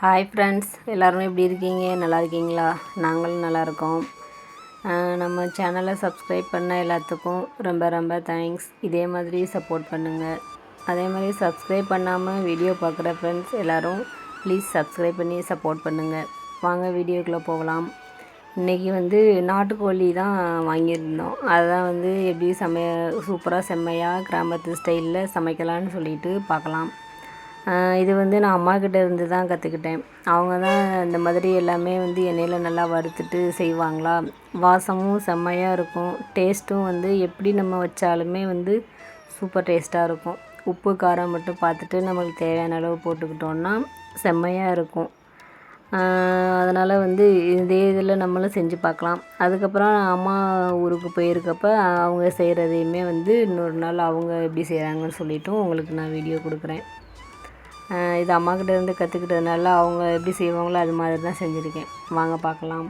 Hi friends எல்லோரும் எப்படி இருக்கீங்க? நல்லா இருக்கீங்களா? நாங்களும் நல்லா இருக்கோம். நம்ம சேனலை சப்ஸ்கிரைப் பண்ண எல்லாத்துக்கும் ரொம்ப ரொம்ப தேங்க்ஸ் இதே மாதிரி சப்போர்ட் பண்ணுங்கள் அதே மாதிரி சப்ஸ்கிரைப் பண்ணாமல் வீடியோ பார்க்குற ஃப்ரெண்ட்ஸ் எல்லோரும் ப்ளீஸ் சப்ஸ்கிரைப் பண்ணி சப்போர்ட் பண்ணுங்கள் வாங்க வீடியோக்குள்ளே போகலாம். இன்றைக்கி வந்து நாட்டுக்கோழி தான் வாங்கியிருந்தோம். அதுதான் வந்து எப்படி சமைய சூப்பராக செம்மையாக கிராமத்து ஸ்டைலில் சமைக்கலான்னு சொல்லிட்டு பார்க்கலாம். இது வந்து நான் அம்மாக்கிட்ட இருந்து தான் கற்றுக்கிட்டேன் அவங்க தான் இந்த மாதிரி எல்லாமே வந்து எண்ணெயில் நல்லா வறுத்துட்டு செய்வாங்களா? வாசமும் செம்மையாக இருக்கும். டேஸ்ட்டும் வந்து எப்படி நம்ம வச்சாலுமே வந்து சூப்பர் டேஸ்ட்டாக இருக்கும். உப்பு காரம் மட்டும் பார்த்துட்டு நம்மளுக்கு தேவையான அளவு போட்டுக்கிட்டோன்னா செம்மையாக இருக்கும். அதனால் வந்து இதே இதில் நம்மளும் செஞ்சு பார்க்கலாம். அதுக்கப்புறம் அம்மா ஊருக்கு போயிருக்கப்ப அவங்க செய்கிறதையுமே வந்து இன்னொரு நாள் அவங்க எப்படி செய்கிறாங்கன்னு சொல்லிட்டும் உங்களுக்கு நான் வீடியோ கொடுக்குறேன். இது அம்மாக்கிட்ட இருந்து கற்றுக்கிட்டதுனால அவங்க எப்படி செய்வாங்களோ அது மாதிரி தான் செஞ்சுருக்கேன். வாங்க பார்க்கலாம்.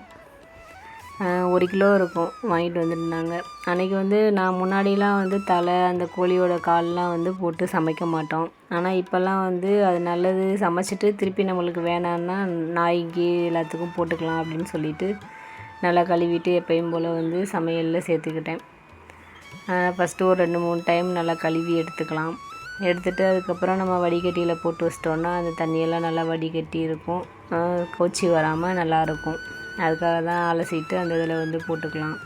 ஒரு கிலோ இருக்கும். வாங்கிட்டு வந்துருந்தாங்க. அன்றைக்கி வந்து நான் முன்னாடிலாம் வந்து தலை அந்த கோழியோட கால்லாம் வந்து போட்டு சமைக்க மாட்டோம். ஆனால் இப்போல்லாம் வந்து அது நல்லது. சமைச்சிட்டு திருப்பி நம்மளுக்கு வேணான்னா நாய்க்கு எல்லாத்துக்கும் போட்டுக்கலாம் அப்படின்னு சொல்லிட்டு நல்லா கழுவிட்டு எப்பயும் போல் வந்து சமையலில் சேர்த்துக்கிட்டேன். ஃபஸ்ட்டு ஒரு ரெண்டு மூணு டைம் நல்லா கழுவி எடுத்துக்கலாம். எடுத்துகிட்டு அதுக்கப்புறம் நம்ம வடிகட்டியில் போட்டு வச்சிட்டோன்னா அந்த தண்ணியெல்லாம் நல்லா வடிகட்டி இருக்கும். கொச்சி வராமல் நல்லாயிருக்கும் அதுக்காக தான் அலசிட்டு அந்த இதில் வந்து போட்டுக்கலாம்.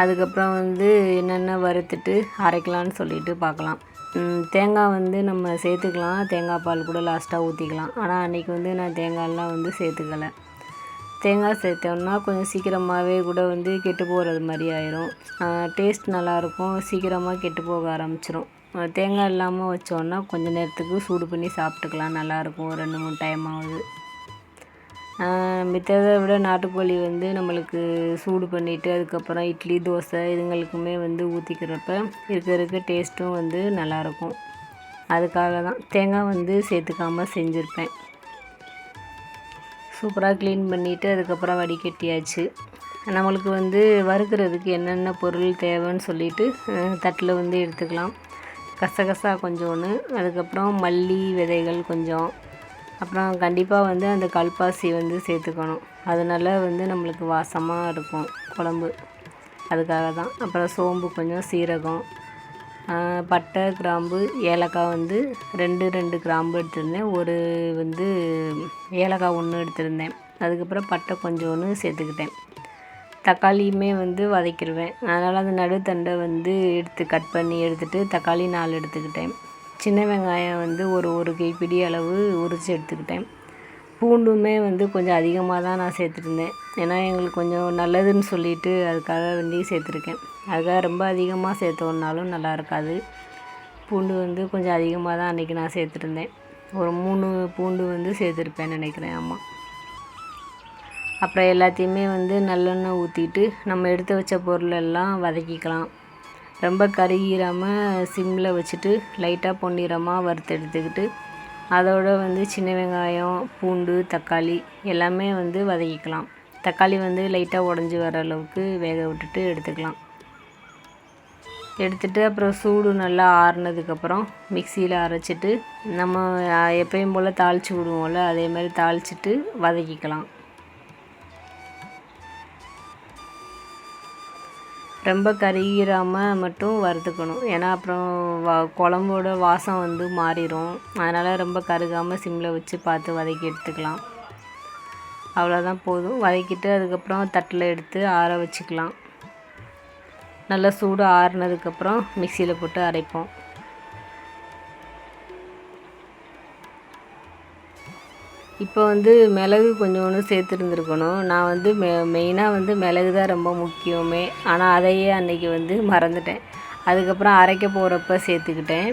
அதுக்கப்புறம் வந்து என்னென்ன வறுத்துட்டு அரைக்கலாம்னு சொல்லிட்டு பார்க்கலாம். தேங்காய் வந்து நம்ம சேர்த்துக்கலாம். தேங்காய் பால் கூட லாஸ்ட்டாக ஊற்றிக்கலாம் ஆனால் அன்றைக்கி வந்து நான் தேங்காயெலாம் வந்து சேர்த்துக்கலை. தேங்காய் சேர்த்தோம்னா கொஞ்சம் சீக்கிரமாகவே கூட வந்து கெட்டு போகிறது மாதிரி ஆயிரும். டேஸ்ட் நல்லாயிருக்கும் சீக்கிரமாக கெட்டு போக ஆரம்பிச்சிரும். தேங்காய் இல்லாமல் வச்சோன்னா கொஞ்ச நேரத்துக்கு சூடு பண்ணி சாப்பிட்டுக்கலாம். நல்லாயிருக்கும். ரெண்டு மூணு டைம் ஆகுது. மித்ததை விட நாட்டுக்கோழி வந்து நம்மளுக்கு சூடு பண்ணிவிட்டு அதுக்கப்புறம் இட்லி தோசை இதுங்களுக்குமே வந்து ஊற்றிக்கிறப்ப இருக்க இருக்க டேஸ்ட்டும் வந்து நல்லாயிருக்கும். அதுக்காக தான் தேங்காய் வந்து சேர்த்துக்காமல் செஞ்சுருப்பேன். சூப்பராக க்ளீன் பண்ணிவிட்டு அதுக்கப்புறம் வடிகட்டியாச்சு. நம்மளுக்கு வந்து வறுக்கிறதுக்கு என்னென்ன பொருள் தேவைன்னு சொல்லிவிட்டு தட்டில் வந்து எடுத்துக்கலாம். கசகசா கொஞ்சோன்னு அதுக்கப்புறம் மல்லி விதைகள் கொஞ்சம். அப்புறம் கண்டிப்பாக வந்து அந்த கல்பாசி வந்து சேர்த்துக்கணும். அதனால வந்து நம்மளுக்கு வாசமாக இருக்கும் குழம்பு. அதுக்காக தான் அப்புறம் சோம்பு கொஞ்சம் சீரகம். பட்டை கிராம்பு ஏலக்காய் வந்து ரெண்டு ரெண்டு கிராம்பு எடுத்திருந்தேன். ஒரு வந்து ஏலக்காய் ஒன்று எடுத்திருந்தேன். அதுக்கப்புறம் பட்டை கொஞ்சோன்னு சேர்த்துக்கிட்டேன். தக்காளியுமே வந்து வதக்கிடுவேன் அதனால் அந்த நடுத்தண்டை வந்து எடுத்து கட் பண்ணி எடுத்துகிட்டு தக்காளி நாலு எடுத்துக்கிட்டேன். சின்ன வெங்காயம் வந்து ஒரு ஒரு கைப்பிடி அளவு உரித்து எடுத்துக்கிட்டேன். பூண்டுமே வந்து கொஞ்சம் அதிகமாக தான் நான் சேர்த்துருந்தேன் ஏன்னா எங்களுக்கு கொஞ்சம் நல்லதுன்னு சொல்லிட்டு அதுக்காக வந்து சேர்த்துருக்கேன். அதுக்காக ரொம்ப அதிகமாக சேர்த்தோன்னாலும் நல்லா இருக்காது. பூண்டு வந்து கொஞ்சம் அதிகமாக தான் அன்றைக்கி நான் சேர்த்துருந்தேன் ஒரு மூணு பூண்டு வந்து சேர்த்துருப்பேன்னு நினைக்கிறேன் ஆமாம் அப்புறம் எல்லாத்தையுமே வந்து நல்லெண்ணெய் ஊற்றிட்டு நம்ம எடுத்து வச்ச பொருளெல்லாம் வதக்கிக்கலாம். ரொம்ப கருகிராமல் சிம்மில் வச்சுட்டு லைட்டாக பொன்னிறமாக வறுத்து எடுத்துக்கிட்டு அதோட வந்து சின்ன வெங்காயம் பூண்டு தக்காளி எல்லாமே வந்து வதக்கிக்கலாம். தக்காளி வந்து லைட்டாக உடஞ்சி வர அளவுக்கு வேக விட்டுட்டு எடுத்துக்கலாம். எடுத்துட்டு அப்புறம் சூடு நல்லா ஆறுனதுக்கப்புறம் மிக்சியில் அரைச்சிட்டு நம்ம எப்பயும் போல் தாளித்து விடுவோம்ல அதே மாதிரி தாளிச்சிட்டு வதக்கிக்கலாம். ரொம்ப கருகிராமல் மட்டும் வறுத்துக்கணும். ஏன்னா அப்புறம் வ குழம்போட வாசம் வந்து மாறிடும் அதனால் ரொம்ப கருகாமல் சிம்மில் வச்சு பார்த்து வதக்கி எடுத்துக்கலாம். அவ்வளோதான் போதும். வதக்கிட்டு அதுக்கப்புறம் தட்டில் எடுத்து ஆற வச்சுக்கலாம். நல்லா சூடு ஆறுனதுக்கப்புறம் மிக்சியில் போட்டு அரைப்போம். இப்போ வந்து மிளகு கொஞ்சோண்டு சேர்த்துருந்துருக்கணும். நான் வந்து மெ மெயினாக வந்து மிளகு தான் ரொம்ப முக்கியமே. ஆனால் அதையே அன்னைக்கு வந்து மறந்துட்டேன். அதுக்கப்புறம் அரைக்க போகிறப்ப சேர்த்துக்கிட்டேன்.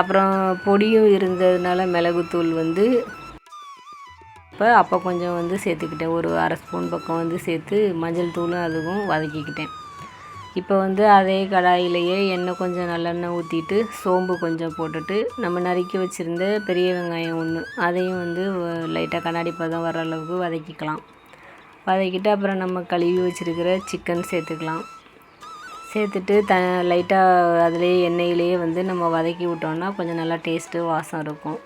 அப்புறம் பொடியும் இருந்ததுனால மிளகுத்தூள் வந்து இப்போ அப்போ கொஞ்சம் வந்து சேர்த்துக்கிட்டேன். ஒரு அரை ஸ்பூன் பக்கம் வந்து சேர்த்து மஞ்சள் தூளும் அதுவும் வதக்கிக்கிட்டேன். இப்போ வந்து அதே கடாயிலேயே எண்ணெய் கொஞ்சம் நல்லெண்ணெய் ஊற்றிட்டு சோம்பு கொஞ்சம் போட்டுட்டு நம்ம நறுக்கி வச்சுருந்த பெரிய வெங்காயம் ஒன்று அதையும் வந்து லைட்டாக கண்ணாடி பதம் வர அளவுக்கு வதக்கிக்கலாம். வதக்கிட்டு அப்புறம் நம்ம கழுவி வச்சுருக்கிற சிக்கன் சேர்த்துக்கலாம். சேர்த்துட்டு த லைட்டாக அதிலேயே எண்ணெயிலேயே வந்து நம்ம வதக்கி விட்டோம்னா கொஞ்சம் நல்லா டேஸ்ட்டு வாசம் இருக்கும்.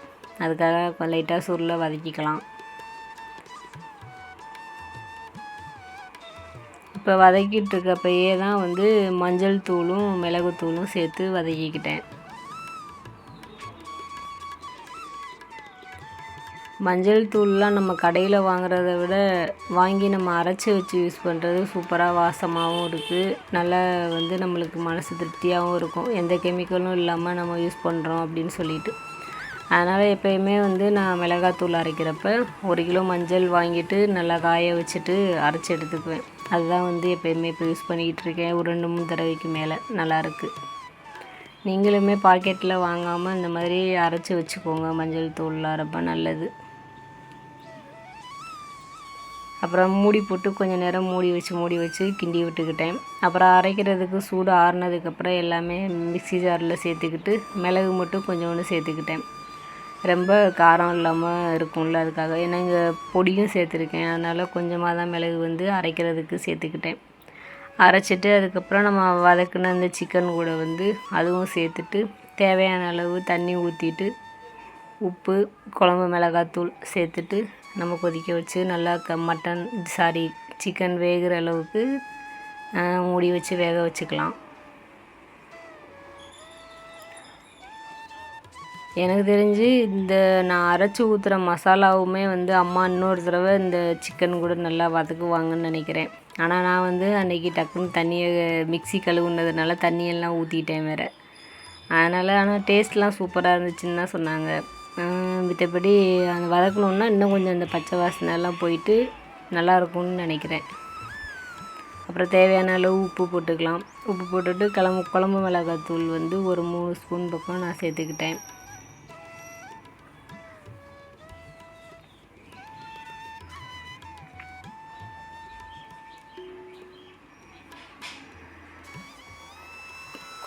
அதுக்காக லைட்டாக சுருளை வதக்கிக்கலாம். இப்போ வதக்கிட்டு இருக்கப்பயே தான் வந்து மஞ்சள் தூளும் மிளகுத்தூளும் சேர்த்து வதக்கிக்கிட்டேன். மஞ்சள் தூள்லாம் நம்ம கடையில் வாங்குறத விட வாங்கி நம்ம அரைச்சி வச்சு யூஸ் பண்ணுறது சூப்பராக வாசமாகவும் இருக்குது நல்லா வந்து நம்மளுக்கு மனசு திருப்தியாகவும் இருக்கும். எந்த கெமிக்கலும் இல்லாமல் நம்ம யூஸ் பண்ணுறோம் அப்படின்னு சொல்லிட்டு. அதனால் எப்போயுமே வந்து நான் மிளகாத்தூள் அரைக்கிறப்ப ஒரு கிலோ மஞ்சள் வாங்கிட்டு நல்லா காய வச்சுட்டு அரைச்சி எடுத்துக்குவேன். அதுதான் வந்து எப்போயுமே இப்போ யூஸ் பண்ணிக்கிட்டு இருக்கேன். ஒரு ரெண்டு மூணு தடவைக்கு மேலே நல்லாயிருக்கு நீங்களுமே பாக்கெட்டில் வாங்காமல் இந்த மாதிரி அரைச்சி வச்சுக்கோங்க. மஞ்சள் தூள் ரொம்ப நல்லது. அப்புறம் மூடி போட்டு கொஞ்சம் நேரம் மூடி வச்சு மூடி வச்சு கிண்டி விட்டுக்கிட்டேன். அப்புறம் அரைக்கிறதுக்கு சூடு ஆறுனதுக்கப்புறம் எல்லாமே மிக்ஸி ஜாரில் சேர்த்துக்கிட்டு மிளகு மட்டும் கொஞ்சோண்டு சேர்த்துக்கிட்டேன். ரொம்ப காரம் இல்லாமல் இருக்கும்ல அதுக்காக. ஏன்னா இங்கே பொடியும் சேர்த்துருக்கேன். அதனால் கொஞ்சமாக தான் மிளகு வந்து அரைக்கிறதுக்கு சேர்த்துக்கிட்டேன். அரைச்சிட்டு அதுக்கப்புறம் நம்ம வதக்குன அந்த சிக்கன் கூட வந்து அதுவும் சேர்த்துட்டு தேவையான அளவு தண்ணி ஊற்றிட்டு உப்பு குழம்பு மிளகாத்தூள் சேர்த்துட்டு நம்ம கொதிக்க வச்சு நல்லா க மட்டன் சாரி சிக்கன் வேகிற அளவுக்கு மூடி வச்சு வேக வச்சுக்கலாம். எனக்கு தெரிஞ்சு இந்த நான் அரைச்சி ஊற்றுற மசாலாவுமே வந்து அம்மா இன்னொரு தடவை இந்த சிக்கன் கூட நல்லா வதக்குவாங்கன்னு நினைக்கிறேன். ஆனால் நான் வந்து அன்றைக்கி டக்குன்னு தண்ணியை மிக்சி கழுவுனதுனால தண்ணியெல்லாம் ஊற்றிட்டேன் வேறு. அதனால் ஆனால் டேஸ்ட்லாம் சூப்பராக இருந்துச்சுன்னு தான் சொன்னாங்க. மத்தபடி அந்த வதக்கணுன்னா இன்னும் கொஞ்சம் அந்த பச்சை வாசனைலாம் போயிட்டு நல்லாயிருக்கும்னு நினைக்கிறேன். அப்புறம் தேவையான அளவு உப்பு போட்டுக்கலாம். உப்பு போட்டுட்டு கிளம்பு குழம்பு மிளகாய் தூள் வந்து ஒரு மூணு ஸ்பூன் பக்கம் நான் சேர்த்துக்கிட்டேன்.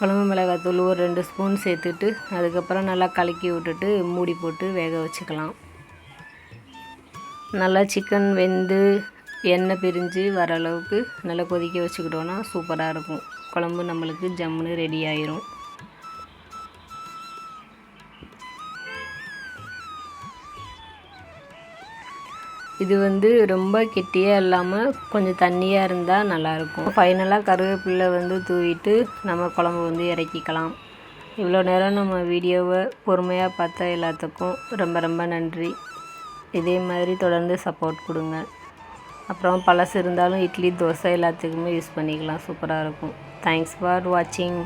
குழம்பு மிளகாத்தூள் ஒரு ரெண்டு ஸ்பூன் சேர்த்துட்டு அதுக்கப்புறம் நல்லா கலக்கி விட்டுட்டு மூடி போட்டு வேக வச்சுக்கலாம். நல்லா சிக்கன் வெந்து எண்ணெய் பிரிஞ்சு வர அளவுக்கு நல்லா கொதிக்க வச்சுக்கிட்டோன்னா சூப்பராக இருக்கும். குழம்பு நம்மளுக்கு ஜம்முன்னு ரெடி ஆயிரும். இது வந்து ரொம்ப கெட்டியாக இல்லாமல் கொஞ்சம் தண்ணியாக இருந்தால் நல்லாயிருக்கும். ஃபைனலாக கருவேப்பிலை வந்து தூவிட்டு நம்ம குழம்பு வந்து இறக்கிக்கலாம். இவ்வளோ நேரம் நம்ம வீடியோவை பொறுமையாக பார்த்த எல்லாத்துக்கும் ரொம்ப ரொம்ப நன்றி. இதே மாதிரி தொடர்ந்து சப்போர்ட் கொடுங்க. அப்புறம் பழசு இருந்தாலும் இட்லி தோசை எல்லாத்துக்குமே யூஸ் பண்ணிக்கலாம். சூப்பராக இருக்கும். தேங்க்ஸ் ஃபார் வாட்சிங்